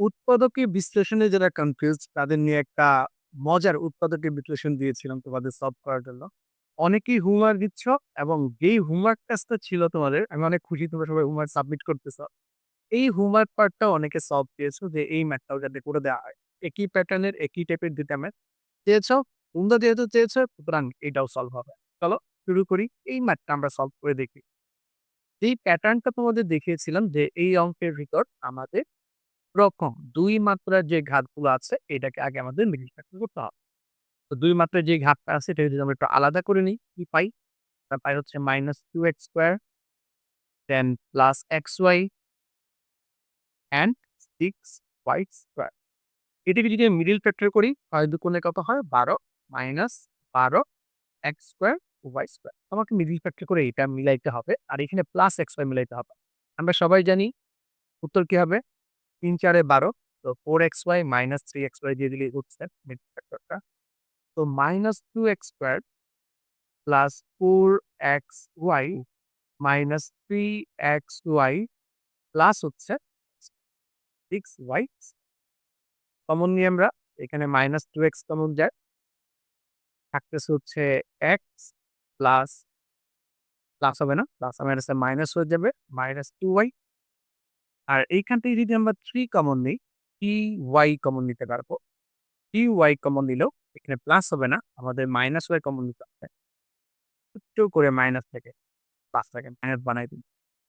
উৎপাদকে বিশ্লেষণে যারা কনফিউজ তাদের নিয়ে একটা মজার উৎপাদকের বিশ্লেষণ দিয়েছিলাম তোমাদের সলভ করার জন্য। অনেকেই হোমওয়ার্ক দিচ্ছ এবং যেই হোমওয়ার্ক কাজটা ছিল তোমাদের, আমি অনেক খুশি তোমরা সবাই হোমওয়ার্ক সাবমিট করতেছ। এই হোমওয়ার্ক পার্টটা অনেকে সলভ পেয়েছ যে এই ম্যাথটাও যাতে করে দেওয়া হয়। একই প্যাটার্নের একই টাইপের ২ টা ম্যাথ চেয়েছো, তোমরা যেহেতু চেয়েছো সুতরাং এটাও সলভ হবে। চলো শুরু করি। এই ম্যাথটা আমরা সলভ করে দেখি। যেই প্যাটার্নটা তোমাদের দেখিয়েছিলাম যে এই অঙ্কের ভিতর আমাদের প্রথম ২ মাত্রার যে ঘাতগুলো আছে এটাকে আগে আমাদের ফ্যাক্টর করতে হবে। তো দুই মাত্রার যে ঘাতটা আছে এটা যদি আমরা একটু আলাদা করে নিই, কি পাই? পাই হচ্ছে -2x square then plus x y and 6y square এটাকে যদি আমি মিডিল ফ্যাক্টর করি, হয় দুগুণে কত হয়? ১২ minus ১২ x square y square আমাকে মিডিল ফ্যাক্টর করে এটা মিলাইতে হবে। আর এখানে প্লাস এক্স ওয়াই মিলাইতে হবে। আমরা সবাই জানি উত্তর কি হবে? ৩ ৪ এ ১২ তো 4xy minus three x y দিয়ে দিলেই হচ্ছে মিডল ফ্যাক্টরটা। তো -2x square plus four x y minus three x y plus হচ্ছে 6y কমন নিয়ে আমরা। এখানে মাইনাস টু এক্স কমন যায়। থাকতেছে হচ্ছে এক্স প্লাস প্লাস হবে না। প্লাস আর মাইনাসে মাইনাস হয়ে যাবে। -2y আর এইখান থেকে যদি আমরা থ্রি কমন নিই, ই ওয়াই কমন নিতে পারব। ই ওয়াই কমন নিলেও এখানে প্লাস হবে না। আমাদের মাইনাস ওয়াই কমন নিতে হবে। একটু করে মাইনাস থেকে প্লাসটাকে মাইনাস বানাই দিন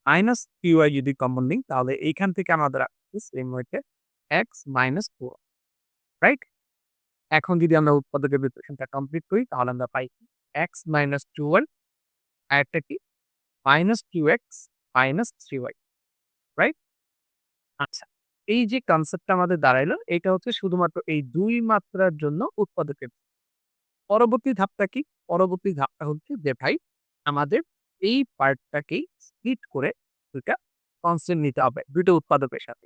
মাইনাস দিই। -3y যদি কমন নিই তাহলে এইখান থেকে আমাদের সেম x মাইনাস 4 রাইট? এখন যদি আমরা উৎপাদকের বিশ্লেষণটা কমপ্লিট করি তাহলে আমরা পাই x মাইনাস 12 আরেকটা কি? -2x minus 3y right? আচ্ছা। এই যে কনসেপ্টটা আমাদের দাঁড়াইলো, এটা হচ্ছে শুধুমাত্র এই দুই মাত্রার জন্য উৎপাদকের। পরবর্তী ধাপটা কি? পরবর্তী ধাপটা হচ্ছে যে ভাই, আমাদের এই পার্টটাকেই স্প্লিট করে ২ টা কনস্ট্যান্ট নিতে হবে ২ টা উৎপাদকের সাথে।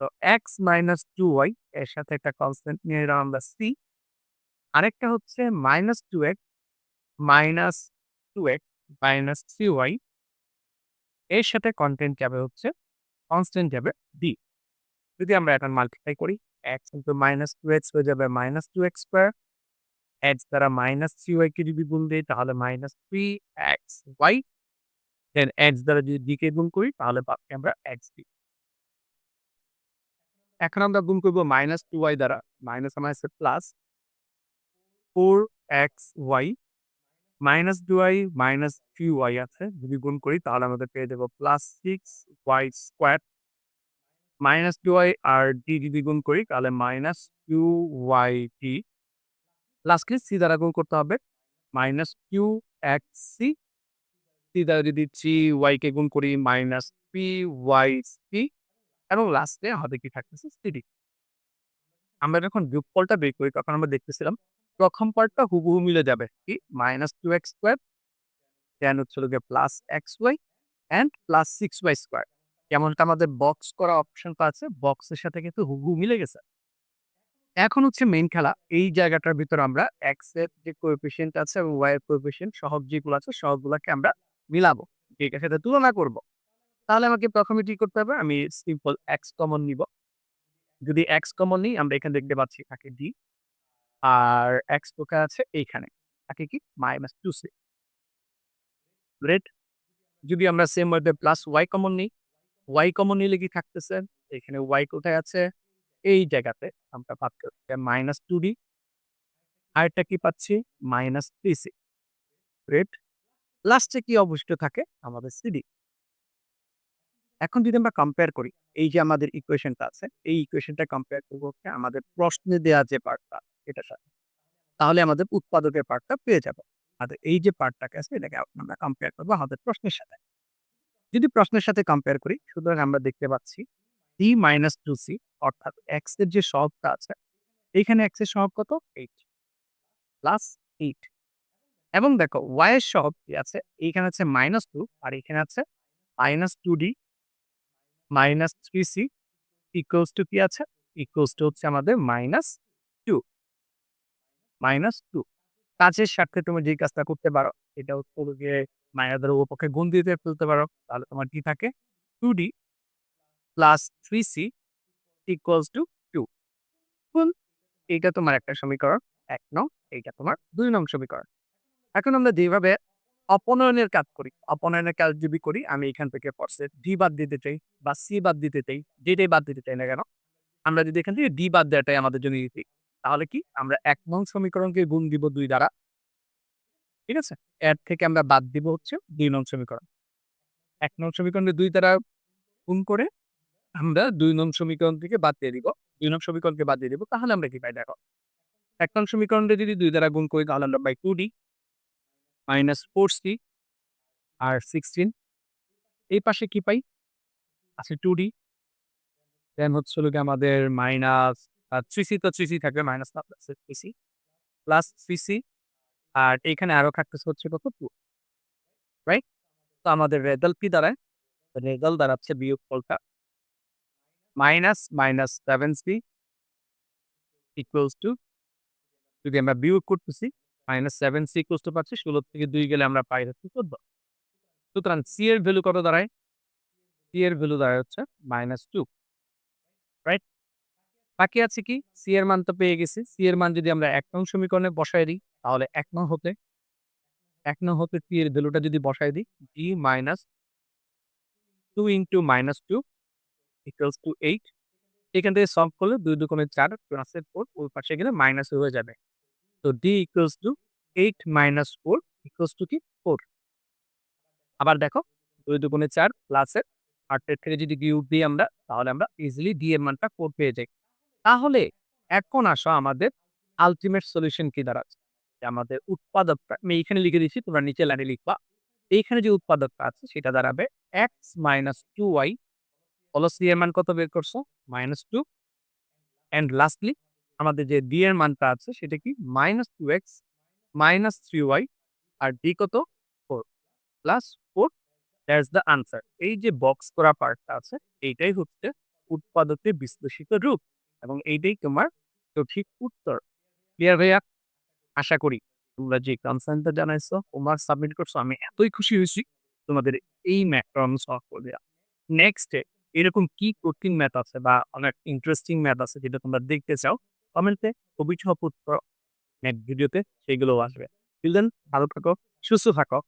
তো x মাইনাস 2y এর সাথে একটা কনস্ট্যান্ট নিয়ে নিলাম আমরা c। আরেকটা হচ্ছে minus two -2x minus two 2x minus 3y এর সাথে কনটেন্ট যাবে হচ্ছে কনস্ট্যান্ট যাবে ডি যদি আমরা এটা মাল্টিপ্লাই করি, x ইন্টু -2x হয়ে যাবে -2x স্কয়ার। x দ্বারা -3y কে যদি গুণ দেই, তাহলে -3xy দেন x দ্বারা যদি d কে গুণ করি, তাহলে পাচ্ছি আমরা এক্স ডি এখন আমরা গুণ করব -2y দ্বারা। মাইনাস মাইনাসে plus 4xy -2y minus 3y আছে। যদি গুণ করি তাহলে আমাদের পেয়ে যাব প্লাস 6y স্কয়ার। -2y আর d যদি গুণ করি তাহলে -2yd লাস্টলি সি দ্বারা গুণ করতে হবে, minus q x c c দ্বারা যদি 3y কে গুণ করি -3yc এবং লাস্টে আমাদের কি থাকতেছে cd আমরা যখন যোগফলটা বের করি তখন আমরা দেখতেছিলাম প্রথম পার্টটা হুবহু মিলে যাবে কি -2x স্কয়ার দেন হচ্ছে গিয়ে plus xy and plus six y square যেমনটা আমাদের বক্স করা অপশনটা আছে বক্সের সাথে কিন্তু হুবহু মিলে গেছে। এখন হচ্ছে মেইন খেলা। এই জায়গাটার ভিতর আমরা এক্সের যে কোএফিসিয়েন্ট আছে এবং y এর কোএফিসিয়েন্ট সহগ যেগুলো আছে সবগুলাকে আমরা মিলাবো। এটার সাথে তুলনা করব। তাহলে আমাকে প্রথমে কি করতে হবে? আমি সিম্পল এক্স কমন নিব। যদি এক্স কমন নিই, আমরা এখানে দেখতে পাচ্ছি, থাকে d আর x কোথায় আছে? এইখানে। থাকে কি? -2c great. যদি আমরা সেম ওয়েতে প্লাস y কমন নিই, y কমন নিলে কি থাকতেছে? এখানে y কোথায় আছে? এই জায়গাতে আমরা পাচ্ছি হচ্ছে -2d আরেকটা কি পাচ্ছি? -3c great. লাস্টে কি অবশিষ্ট থাকে? আমাদের cd এখন যদি আমরা কম্পেয়ার করি, এই যে আমাদের ইকুয়েশনটা আছে, এই ইকুয়েশনটা কম্পেয়ার করব আমাদের প্রশ্নে দেয়া যে পার্টটা এটার সাথে। তাহলে আমাদের উৎপাদকের পার্টটা পেয়ে যাব। আর এই যে পার্টটাকে আছে, এটাকে আমরা কম্পেয়ার করব আমাদের প্রশ্নের সাথে। যদি প্রশ্নের সাথে কম্পেয়ার করি, সুতরাং আমরা দেখতে পাচ্ছি d মাইনাস 2c অর্থাৎ x এর যে সহগটা আছে, এইখানে x এর সহগ কত? 8 প্লাস এইট এবং দেখো ওয়াই এর সহগ কি আছে? এইখানে আছে -2 আর এখানে আছে -2d minus three c equals to কি আছে? ইকুয়ালস টু হচ্ছে আমাদের -2 -2 কাজের স্বার্থে তুমি যেই কাজটা করতে পারো, এটা হচ্ছে গিয়ে মাইনাস দ্বারা উভয়পক্ষে গুণ দিয়ে ফেলতে পারো। তাহলে তোমার কি থাকে? Two d plus 3c equals to two full, এইটা তোমার একটা সমীকরণ। এক নং, এইটা তোমার দুই নং সমীকরণ। এখন আমরা যেভাবে অপনয়নের কাজ করি, অপনয়নের কাজ যদি করি, আমি এখান থেকে পড়ছে ডি বাদ দিতে চাই বা সি বাদ দিতে চাই, যেটাই বাদ দিতে চাই না কেন, আমরা যদি এখান থেকে ডি বাদ দেওয়াটাই আমাদের জন্য তাহলে কি আমরা এক নং সমীকরণকে গুণ দিব দুই দ্বারা। ঠিক আছে? এর থেকে আমরা বাদ দিব হচ্ছে দুই নং সমীকরণ। এক নং সমীকরণকে দুই দ্বারা গুণ করে আমরা দুই নং সমীকরণ থেকে বাদ দিয়ে দিব। দুই নং সমীকরণকে বাদ দিয়ে দিব, তাহলে আমরা কি পাই দেখো? এক নং সমীকরণটা যদি দুই দ্বারা গুণ করি, তাহলে আমরা পাই two d minus four c আর সিক্সটিন এই পাশে কি পাই? আছে টু ডি দেন হচ্ছে আমাদের মাইনাস থ্রি সি তো থ্রি সি থাকবে minus three c plus three c আর এখানে আরও থাকতেছে হচ্ছে কত? টু রাইট তো আমাদের রেজাল্ট কি দাঁড়ায়? রেজাল্ট দাঁড়াচ্ছে বিয়োগ ফলটা minus minus seven c equals to যদি আমরা বিয়োগ করতেছি minus seven c equals to পাচ্ছি, ষোলো থেকে দুই গেলে আমরা পাই হচ্ছে চোদ্দ। সুতরাং সি এর ভ্যালু কত দাঁড়ায়? সি এর ভ্যালু দাঁড়ায় হচ্ছে মাইনাস টু রাইট বাকি আছে কি? সি এর মান তো পেয়ে গেছি। সি এর মান যদি আমরা এক নং সমীকরণে বসাই দিই, তাহলে এক নং হতে, এক নং হতে সি এর ভ্যালুটা যদি বসাই দিই d minus two into minus two equals to eight এখান থেকে সলভ করলে দুই দু দুকোণে চার প্লাসের ফোর ওই পাশে গেলে মাইনাস হয়ে যাবে। তো d equals to eight minus four equals to কি? ফোর আবার দেখো, দুই দুগুণে চার প্লাসের আটের থেকে যদি কিউব দিই আমরা, তাহলে আমরা ইজিলি ডি এর মানটা ফোর পেয়ে যাই। তাহলে এখন আসো আমাদের আলটিমেট সলিউশন কি দাঁড়াচ্ছে? আমাদের উৎপাদকটা, আমি এইখানে লিখে দিচ্ছি, তোমরা নিচে লাইনে লিখবা। এইখানে যে উৎপাদকটা আছে, সেটা দাঁড়াবে এক্স মাইনাস টু ওয়াই হলো সি এর মান কত বের করছ? মাইনাস টু অ্যান্ড লাস্টলি আমাদের যে ডি এর মানটা আছে, সেটা কি? Minus two x minus three y আর ডি কত? Four plus four that's the answer এই যে বক্স করা পার্টটা আছে, এইটাই হচ্ছে উৎপাদকের বিশ্লেষিত রূপ। এবং এইটাই তোমার সঠিক উত্তর। ক্লিয়ার ভাইয়া? আশা করি তোমরা যে কনসার্নটা জানাইছো, তোমার সাবমিট করছ, আমি এতই খুশি হয়েছি তোমাদের এই ম্যাথটা আমি সলভ করে নেক্সটে এরকম কি কঠিন ম্যাথ আছে বা অনেক ইন্টারেস্টিং ম্যাথ আছে যেটা তোমরা দেখতে চাও কমেন্টে অভিযোগ নেক্সট ভিডিওতে সেগুলো আসবে। ভালো থাকো, সুস্থ থাকো।